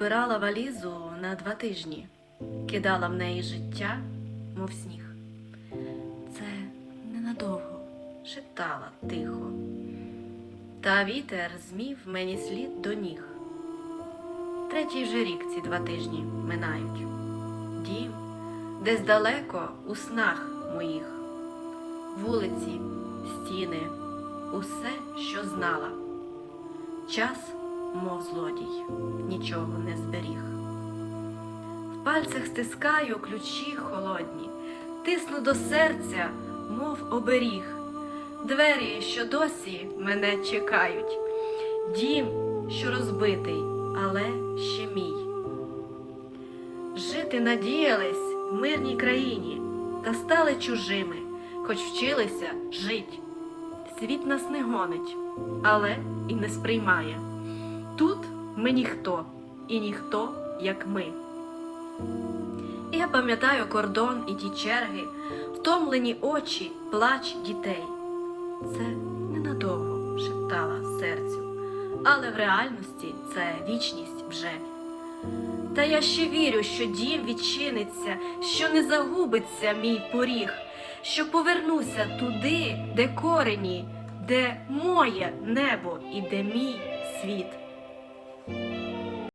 збирала валізу на два тижні, кидала в неї життя, мов сніг. Це ненадовго, шептала тихо. Та вітер змів мені слід до ніг. Третій вже рік ці два тижні минають. Дім, десь далеко у снах моїх, вулиці, стіни, усе, що знала. Час, мов злодій, нічого не зберіг. В пальцях стискаю ключі холодні, тисну до серця, мов оберіг. Двері, що досі мене чекають, дім, що розбитий, але ще мій. Жити надіялись в мирній країні, та стали чужими, хоч вчилися жить. Світ нас не гонить, але і не сприймає. Тут ми ніхто, і ніхто, як ми. Я пам'ятаю кордон і ті черги, втомлені очі, плач дітей. Це ненадовго шептала серцю, але в реальності це вічність вже. Та я ще вірю, що дім відчиниться, що не загубиться мій поріг, що повернуся туди, де корені, де моє небо і де мій світ.